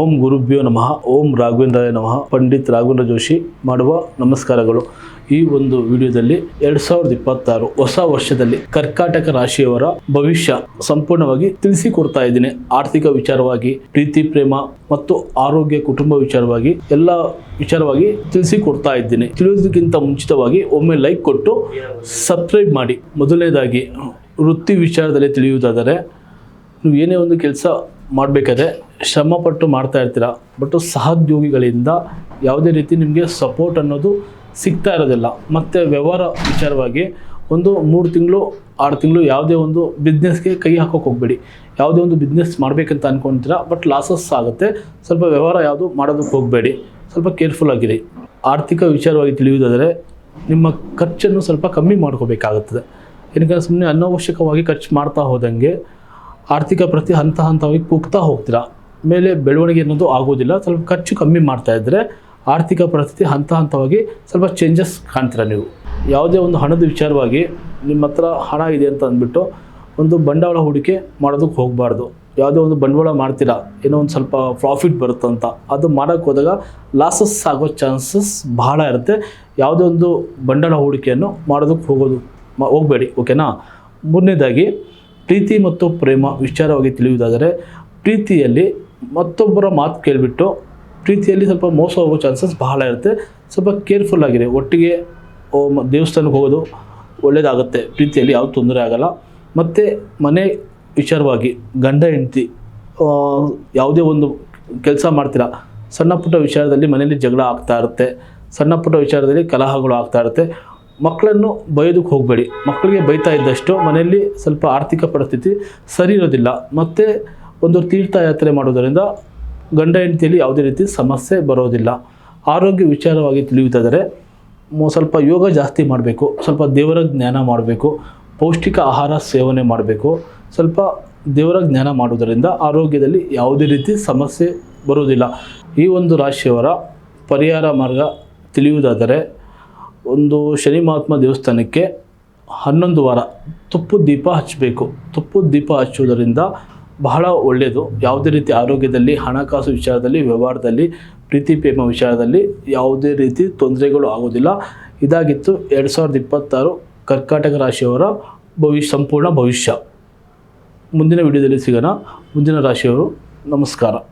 ಓಂ ಗುರುಭ್ಯೋ ನಮಃ, ಓಂ ರಾಘವೇಂದ್ರಾಯ ನಮಃ, ಪಂಡಿತ್ ರಾಘವೇಂದ್ರ ಜೋಶಿ ಮಾಡುವ ನಮಸ್ಕಾರಗಳು. ಈ ಒಂದು ವಿಡಿಯೋದಲ್ಲಿ ಎರಡ್ ಸಾವಿರದ ಇಪ್ಪತ್ತಾರು ಹೊಸ ವರ್ಷದಲ್ಲಿ ಕರ್ಕಾಟಕ ರಾಶಿಯವರ ಭವಿಷ್ಯ ಸಂಪೂರ್ಣವಾಗಿ ತಿಳಿಸಿಕೊಡ್ತಾ ಇದ್ದೀನಿ. ಆರ್ಥಿಕ ವಿಚಾರವಾಗಿ, ಪ್ರೀತಿ, ಪ್ರೇಮ ಮತ್ತು ಆರೋಗ್ಯ, ಕುಟುಂಬ ವಿಚಾರವಾಗಿ, ಎಲ್ಲ ವಿಚಾರವಾಗಿ ತಿಳಿಸಿಕೊಡ್ತಾ ಇದ್ದೀನಿ. ತಿಳಿಯೋದಕ್ಕಿಂತ ಮುಂಚಿತವಾಗಿ ಒಮ್ಮೆ ಲೈಕ್ ಕೊಟ್ಟು ಸಬ್ಸ್ಕ್ರೈಬ್ ಮಾಡಿ. ಮೊದಲನೇದಾಗಿ ವೃತ್ತಿ ವಿಚಾರದಲ್ಲಿ ತಿಳಿಯುವುದಾದರೆ, ನೀವು ಏನೇ ಒಂದು ಕೆಲಸ ಮಾಡಬೇಕಾದ್ರೆ ಶ್ರಮಪಟ್ಟು ಮಾಡ್ತಾ ಇರ್ತೀರ, ಬಟ್ ಸಹೋದ್ಯೋಗಿಗಳಿಂದ ಯಾವುದೇ ರೀತಿ ನಿಮಗೆ ಸಪೋರ್ಟ್ ಅನ್ನೋದು ಸಿಗ್ತಾ ಇರೋದಿಲ್ಲ. ಮತ್ತು ವ್ಯವಹಾರ ವಿಚಾರವಾಗಿ ಒಂದು ಮೂರು ತಿಂಗಳು, ಆರು ತಿಂಗಳು ಯಾವುದೇ ಒಂದು ಬಿಸ್ನೆಸ್ಗೆ ಕೈ ಹಾಕೋಕೆ ಹೋಗಬೇಡಿ. ಯಾವುದೇ ಒಂದು ಬಿಸ್ನೆಸ್ ಮಾಡಬೇಕಂತ ಅಂದ್ಕೊತೀರ ಬಟ್ ಲಾಸಸ್ ಆಗುತ್ತೆ. ಸ್ವಲ್ಪ ವ್ಯವಹಾರ ಯಾವುದು ಮಾಡೋದಕ್ಕೆ ಹೋಗಬೇಡಿ. ಸ್ವಲ್ಪ ಕೇರ್ಫುಲ್ ಆಗಿರಿ. ಆರ್ಥಿಕ ವಿಚಾರವಾಗಿ ತಿಳಿಯುವುದಾದರೆ ನಿಮ್ಮ ಖರ್ಚನ್ನು ಸ್ವಲ್ಪ ಕಮ್ಮಿ ಮಾಡ್ಕೋಬೇಕಾಗುತ್ತದೆ. ಏನಕ್ಕೆ ಸುಮ್ಮನೆ ಅನಾವಶ್ಯಕವಾಗಿ ಖರ್ಚು ಮಾಡ್ತಾ ಹೋದಂಗೆ ಆರ್ಥಿಕ ಪ್ರತಿ ಹಂತ ಹಂತವಾಗಿ ಕುಗ್ತಾ ಹೋಗ್ತೀರಾ? ಮೇಲೆ ಬೆಳವಣಿಗೆ ಅನ್ನೋದು ಆಗೋದಿಲ್ಲ. ಸ್ವಲ್ಪ ಖರ್ಚು ಕಮ್ಮಿ ಮಾಡ್ತಾ ಇದ್ದರೆ ಆರ್ಥಿಕ ಪರಿಸ್ಥಿತಿ ಹಂತ ಹಂತವಾಗಿ ಸ್ವಲ್ಪ ಚೇಂಜಸ್ ಕಾಣ್ತೀರ ನೀವು? ಯಾವುದೇ ಒಂದು ಹಣದ ವಿಚಾರವಾಗಿ ನಿಮ್ಮ ಹತ್ರ ಹಣ ಇದೆ ಅಂತ ಅಂದ್ಬಿಟ್ಟು ಒಂದು ಬಂಡವಾಳ ಹೂಡಿಕೆ ಮಾಡೋದಕ್ಕೆ ಹೋಗಬಾರ್ದು. ಯಾವುದೇ ಒಂದು ಬಂಡವಾಳ ಮಾಡ್ತೀರಾ? ಏನೋ ಒಂದು ಸ್ವಲ್ಪ ಪ್ರಾಫಿಟ್ ಬರುತ್ತಂತ ಅದು ಮಾಡೋಕ್ಕೆ ಹೋದಾಗ ಲಾಸಸ್ ಆಗೋ ಚಾನ್ಸಸ್ ಬಹಳ ಇರುತ್ತೆ. ಯಾವುದೇ ಒಂದು ಬಂಡವಾಳ ಹೂಡಿಕೆಯನ್ನು ಮಾಡೋದಕ್ಕೆ ಹೋಗೋದು ಹೋಗಬೇಡಿ ಓಕೆನಾ ಮೂರನೇದಾಗಿ, ಪ್ರೀತಿ ಮತ್ತು ಪ್ರೇಮ ವಿಚಾರವಾಗಿ ತಿಳಿಯುವುದಾದರೆ, ಪ್ರೀತಿಯಲ್ಲಿ ಮತ್ತೊಬ್ಬರ ಮಾತು ಕೇಳಿಬಿಟ್ಟು ಪ್ರೀತಿಯಲ್ಲಿ ಸ್ವಲ್ಪ ಮೋಸ ಹೋಗೋ ಚಾನ್ಸಸ್ ಬಹಳ ಇರುತ್ತೆ. ಸ್ವಲ್ಪ ಕೇರ್ಫುಲ್ ಆಗಿರಿ, ಒಟ್ಟಿಗೆ ದೇವಸ್ಥಾನಕ್ಕೆ ಹೋಗೋದು ಒಳ್ಳೆಯದಾಗುತ್ತೆ ಪ್ರೀತಿಯಲ್ಲಿ ಯಾವ ತೊಂದರೆ ಆಗಲ್ಲ. ಮತ್ತು ಮನೆ ವಿಚಾರವಾಗಿ, ಗಂಡ, ಹೆಂಡತಿ ಯಾವುದೇ ಒಂದು ಕೆಲಸ ಮಾಡ್ತೀರಾ, ಸಣ್ಣ ಪುಟ್ಟ ವಿಚಾರದಲ್ಲಿ ಮನೆಯಲ್ಲಿ ಜಗಳ ಆಗ್ತಾ ಇರುತ್ತೆ. ಸಣ್ಣ ಪುಟ್ಟ ವಿಚಾರದಲ್ಲಿ ಕಲಹಗಳು ಆಗ್ತಾ ಇರುತ್ತೆ. ಮಕ್ಕಳನ್ನು ಬೈಯೋದಕ್ಕೆ ಹೋಗಬೇಡಿ. ಮಕ್ಕಳಿಗೆ ಬೈತಾ ಇದ್ದಷ್ಟು ಮನೆಯಲ್ಲಿ ಸ್ವಲ್ಪ ಆರ್ಥಿಕ ಪರಿಸ್ಥಿತಿ ಸರಿ ಇರೋದಿಲ್ಲ. ಮತ್ತು ಒಂದು ತೀರ್ಥಯಾತ್ರೆ ಮಾಡೋದರಿಂದ ಗಂಡ ಹೆಂಡತಿಯಲ್ಲಿ ಯಾವುದೇ ರೀತಿ ಸಮಸ್ಯೆ ಬರೋದಿಲ್ಲ. ಆರೋಗ್ಯ ವಿಚಾರವಾಗಿ ತಿಳಿಯುವುದಾದರೆ, ಮೊ- ಸ್ವಲ್ಪ ಯೋಗ ಜಾಸ್ತಿ ಮಾಡಬೇಕು. ಸ್ವಲ್ಪ ದೇವರ ಜ್ಞಾನ ಮಾಡಬೇಕು. ಪೌಷ್ಟಿಕ ಆಹಾರ ಸೇವನೆ ಮಾಡಬೇಕು. ಸ್ವಲ್ಪ ದೇವರ ಜ್ಞಾನ ಮಾಡುವುದರಿಂದ ಆರೋಗ್ಯದಲ್ಲಿ ಯಾವುದೇ ರೀತಿ ಸಮಸ್ಯೆ ಬರುವುದಿಲ್ಲ. ಈ ಒಂದು ರಾಶಿಯವರ ಪರಿಹಾರ ಮಾರ್ಗ ತಿಳಿಯುವುದಾದರೆ ಒಂದು ಶನಿ ಮಹಾತ್ಮ ದೇವಸ್ಥಾನಕ್ಕೆ ಹನ್ನೊಂದು ವಾರ ತುಪ್ಪು ದೀಪ ಹಚ್ಚಬೇಕು. ತುಪ್ಪದ ದೀಪ ಹಚ್ಚುವುದರಿಂದ ಬಹಳ ಒಳ್ಳೆಯದು. ಯಾವುದೇ ರೀತಿ ಆರೋಗ್ಯದಲ್ಲಿ, ಹಣಕಾಸು ವಿಚಾರದಲ್ಲಿ, ವ್ಯವಹಾರದಲ್ಲಿ, ಪ್ರೀತಿ, ಪ್ರೇಮ ವಿಚಾರದಲ್ಲಿ ಯಾವುದೇ ರೀತಿ ತೊಂದರೆಗಳು ಆಗೋದಿಲ್ಲ ಇದಾಗಿತ್ತು ಎರಡು ಸಾವಿರದ ಇಪ್ಪತ್ತಾರು ಕರ್ಕಾಟಕ ರಾಶಿಯವರ ಭವಿಷ್ಯ ಸಂಪೂರ್ಣ ಭವಿಷ್ಯ. ಮುಂದಿನ ವಿಡಿಯೋದಲ್ಲಿ ಸಿಗೋಣ. ಮುಂದಿನ ರಾಶಿಯವರು ನಮಸ್ಕಾರ.